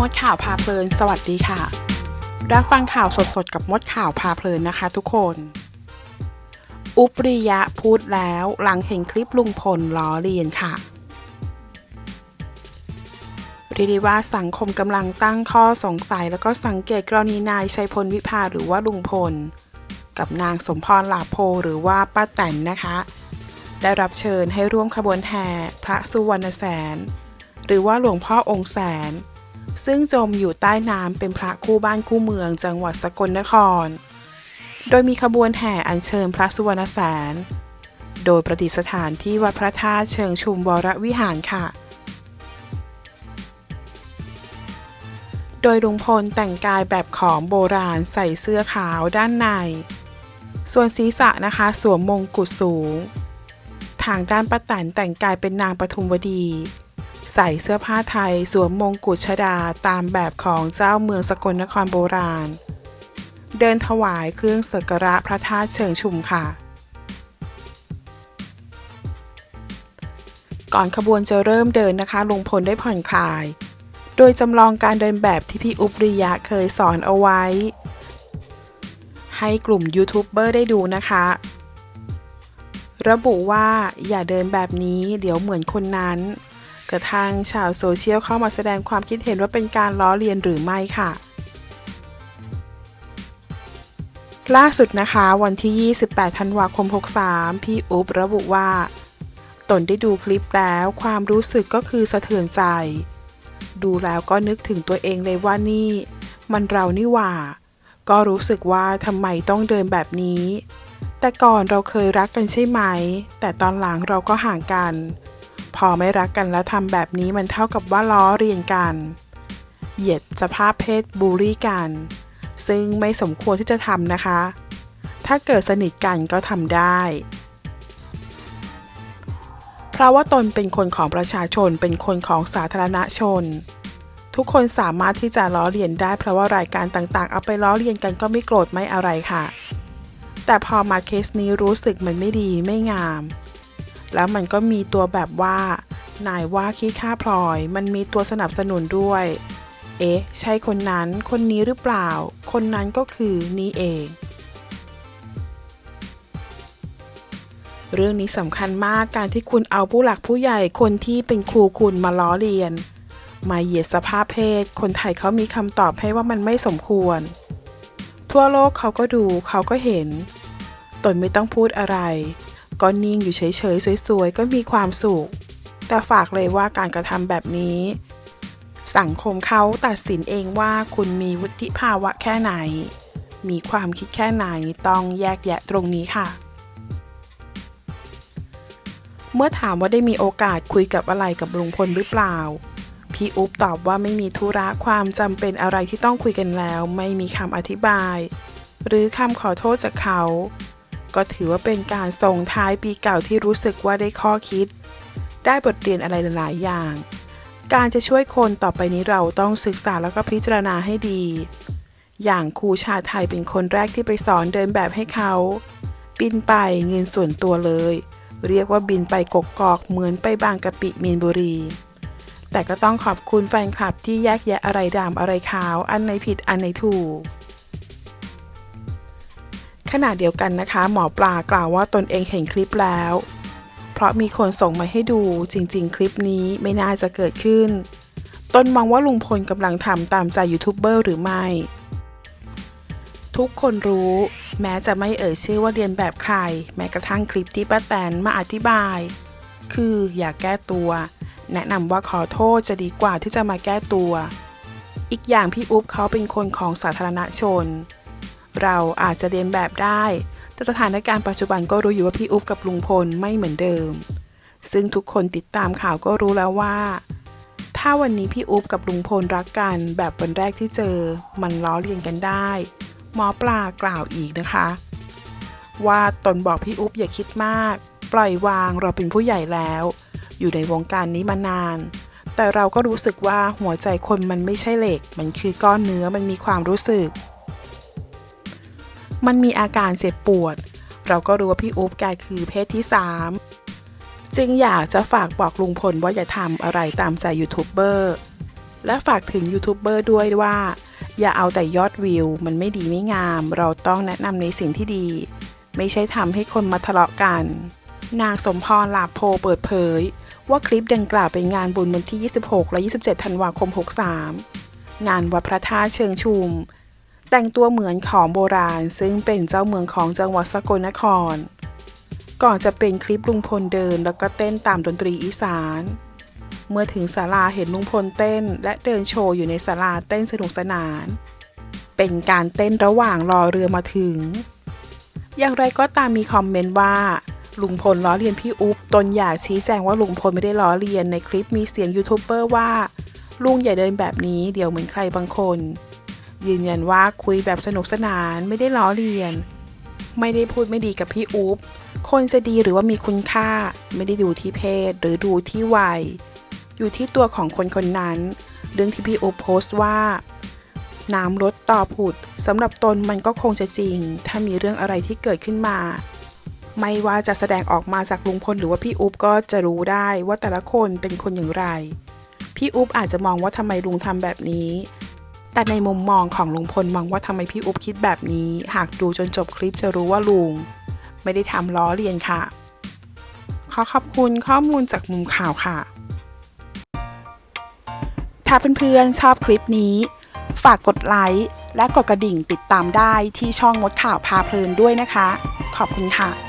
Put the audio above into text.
มดข่าวพาเพลิน สวัสดีค่ะ รับฟังข่าวสดๆ กับมดข่าวพาเพลินนะคะทุกคน อุปริยะพูดแล้วหลังเห็นคลิปลุงพลล้อเลียนค่ะเรียกว่าสังคมกำลังตั้งข้อสงสัยแล้วก็สังเกตกรณีนายชัยพลวิภาหรือว่าลุงพล กับนางสมพรหลาโพหรือว่าป้าแตนนะคะ ได้รับเชิญให้ร่วมขบวนแห่พระสุวรรณแสน หรือว่าหลวงพ่อองค์แสน ซึ่งจมอยู่ใต้น้ำเป็นพระคู่บ้านคู่เมืองจังหวัดสกลนคร โดยมีขบวนแห่อัญเชิญพระสุวรรณแสน โดยประดิษฐานที่วัดพระธาตุเชิงชุมวรวิหารค่ะ โดยลุงพลแต่งกายแบบขอมโบราณใส่เสื้อขาวด้านใน ส่วนศีรษะนะคะสวมมงกุฎสูง ทางด้านป้าแตนแต่งกายเป็นนางปทุมวดี ใส่เสื้อผ้าไทยสวมมงกุฎชดาตามแบบของเจ้าเมืองสกลนครโบราณ เดินถวายเครื่องสักการะพระธาตุเชิงชุมค่ะ ก่อนขบวนจะเริ่มเดินนะคะลุงพลได้ผ่อนคลาย โดยจำลองการเดินแบบที่พี่อุปริยะเคยสอนเอาไว้ ให้กลุ่มยูทูบเบอร์ได้ดูนะคะระบุว่าอย่าเดินแบบนี้เดี๋ยวเหมือนคนนั้น กระทั่งชาวโซเชียลเข้ามาแสดงความคิดเห็นว่าเป็นการล้อเลียนหรือไม่ค่ะ ล่าสุดนะคะวันที่ 28 ธันวาคม 63 พี่อุ๊บระบุว่า ตนได้ดูคลิปแล้ว ความรู้สึกก็คือสะเทือนใจ ดูแล้วก็นึกถึงตัวเองเลยว่านี่ มันเรานี่หว่า ก็รู้สึกว่าทำไมต้องเดินแบบนี้ แต่ก่อนเราเคยรักกันใช่ไหม แต่ตอนหลังเราก็ห่างกัน พอไม่รักกันแล้วทำแบบนี้มันเท่ากับว่าล้อเรียนกัน เหยียดสภาพเพศบูลลี่กัน ซึ่งไม่สมควรที่จะทำนะคะ ถ้าเกิดสนิทกันก็ทำได้ เพราะว่าตนเป็นคนของประชาชนเป็นคนของสาธารณชน ทุกคนสามารถที่จะล้อเลียนได้ เพราะว่ารายการต่างๆ เอาไปล้อเลียนกันก็ไม่โกรธไม่อะไรค่ะ แต่พอมาเคสนี้รู้สึกมันไม่ดีไม่งาม แล้วมันก็มีตัวแบบว่า นายว่าขี้ข้าพลอย มันมีตัวสนับสนุนด้วย เอ๊ะ ใช่คนนั้นคนนี้หรือเปล่า คนนั้นก็คือนี่เอง เรื่องนี้สำคัญมากการที่คุณเอาผู้หลักผู้ใหญ่คนที่เป็นครูคุณมาล้อเลียน มาเหยียดสภาพเพศ คนไทยเขามีคำตอบให้ว่ามันไม่สมควร ทั่วโลกเขาก็ดูเขาก็เห็น ตนไม่ต้องพูดอะไร ก็นิ่งอยู่เฉยๆ สวยๆ ก็มีความสุข แต่ฝากเลยว่าการกระทำแบบนี้ สังคมเขาตัดสินเองว่าคุณมีวุฒิภาวะแค่ไหน มีความคิดแค่ไหนต้องแยกแยะตรงนี้ค่ะ เมื่อถามว่าได้มีโอกาสคุยกับอะไรกับลุงพลหรือเปล่า พี่อุ๊บตอบว่าไม่มีธุระความจำเป็นอะไรที่ต้องคุยกันแล้ว ไม่มีคำอธิบาย หรือคำขอโทษจากเขา ก็ถือว่าเป็นการส่งท้ายปีเก่าที่รู้สึกว่าได้ข้อคิด ได้บทเรียนอะไรหลาย ๆ อย่าง การจะช่วยคนต่อไปนี้เราต้องศึกษาแล้วก็พิจารณาให้ดี อย่างครูชาไทยเป็นคนแรกที่ไปสอนเดินแบบให้เขา บินไปเงินส่วนตัวเลย เรียกว่าบินไปกกอกเหมือนไปบางกะปิมีนบุรีแต่ก็ต้องขอบคุณแฟนคลับที่แยกแยะอะไรดำอะไรขาว อันไหนผิดอันไหนถูก ขณะเดียวกันนะคะ หมอปลากล่าวว่าตนเองเห็นคลิปแล้ว เพราะมีคนส่งมาให้ดูจริง ๆ คลิปนี้ไม่น่าจะเกิดขึ้น ตนมองว่าลุงพลกำลังทำตามใจยูทูบเบอร์หรือไม่ ทุกคนรู้ แม้จะไม่เอ่ยชื่อว่าเรียนแบบใคร แม้กระทั่งคลิปที่ป้าแตนมาอธิบาย คืออย่าแก้ตัว แนะนำว่าขอโทษจะดีกว่าที่จะมาแก้ตัว อีกอย่างพี่อุ๊บเขาเป็นคนของสาธารณชน เราอาจจะเรียนแบบได้ แต่สถานการณ์ปัจจุบันก็รู้อยู่ว่าพี่อุ๊บกับลุงพลไม่เหมือนเดิม ซึ่งทุกคนติดตามข่าวก็รู้แล้วว่า ถ้าวันนี้พี่อุ๊บกับลุงพลรักกันแบบวันแรกที่เจอ มันล้อเลียนกันได้ หมอปลากล่าวอีกนะคะ ว่าตนบอกพี่อุ๊บอย่าคิดมาก ปล่อยวางเราเป็นผู้ใหญ่แล้ว อยู่ในวงการนี้มานานแต่เราก็รู้สึกว่าหัวใจคนมันไม่ใช่เหล็ก มันคือก้อนเนื้อ มันมีความรู้สึก มันมีอาการเจ็บปวด เราก็รู้ว่าพี่อุ๊บแกคือเพศที่ 3 จึงอยากจะฝากบอกลุงพลว่าอย่าทำอะไรตามใจยูทูบเบอร์และฝากถึงยูทูบเบอร์ด้วยว่า อย่าเอาแต่ยอดวิว มันไม่ดีไม่งาม เราต้องแนะนำในสิ่งที่ดี ไม่ใช่ทำให้คนมาทะเลาะกัน นางสมพรลาโพเปิดเผย ว่าคลิปดังกล่าวเป็นงานบุญวันที่ 26 และ 27 ธันวาคม 63 งานวัดพระธาตุเชิงชุม แต่งตัวเหมือนของโบราณ ซึ่งเป็นเจ้าเมืองของจังหวัดสกลนคร ก่อนจะเป็นคลิปลุงพลเดินแล้วก็เต้นตามดนตรีอีสาน เมื่อถึงศาลาเห็นลุงพลเต้น และเดินโชว์อยู่ในศาลาเต้นสนุกสนาน เป็นการเต้นระหว่างรอเรือมาถึง อย่างไรก็ตามมีคอมเมนต์ว่าลุงพลล้อเลียนพี่อุ๊บตนอยากชี้แจงว่าลุงพลไม่ได้ล้อเลียนในคลิปมีเสียงยูทูบเบอร์ว่าลุงอย่าเดินแบบนี้เดี๋ยวเหมือนใครบางคน ยืนยันว่าคุยแบบสนุกสนานไม่ได้ล้อเลียน ไม่ได้พูดไม่ดีกับพี่อุ๊บคนจะดีหรือว่ามีคุณค่า ไม่ได้ดูที่เพศหรือดูที่วัย อยู่ที่ตัวของคนคนนั้น เรื่องที่พี่อุ๊บโพสต์ว่า น้ำลดต่อผุดสำหรับตนมันก็คงจะจริง ถ้ามีเรื่องอะไรที่เกิดขึ้นมา ไม่ว่าจะแสดงออกมาจากลุงพลหรือว่าพี่อุ๊บก็จะรู้ได้ว่าแต่ละคนเป็นคนอย่างไร พี่อุ๊บอาจจะมองว่าทำไมลุงทำแบบนี้ แต่ในมุมมองของลุงพลมองว่าทำไมพี่อุ๊บคิดแบบนี้ หากดูจนจบคลิปจะรู้ว่าลุง ไม่ได้ทำล้อเลียนค่ะ ขอขอบคุณข้อมูลจากมุมข่าวค่ะ ถ้าเพื่อนๆชอบคลิปนี้ ฝากกดไลค์และกดกระดิ่งติดตามได้ที่ช่องมดข่าวพาเพลินด้วยนะคะ ขอบคุณค่ะ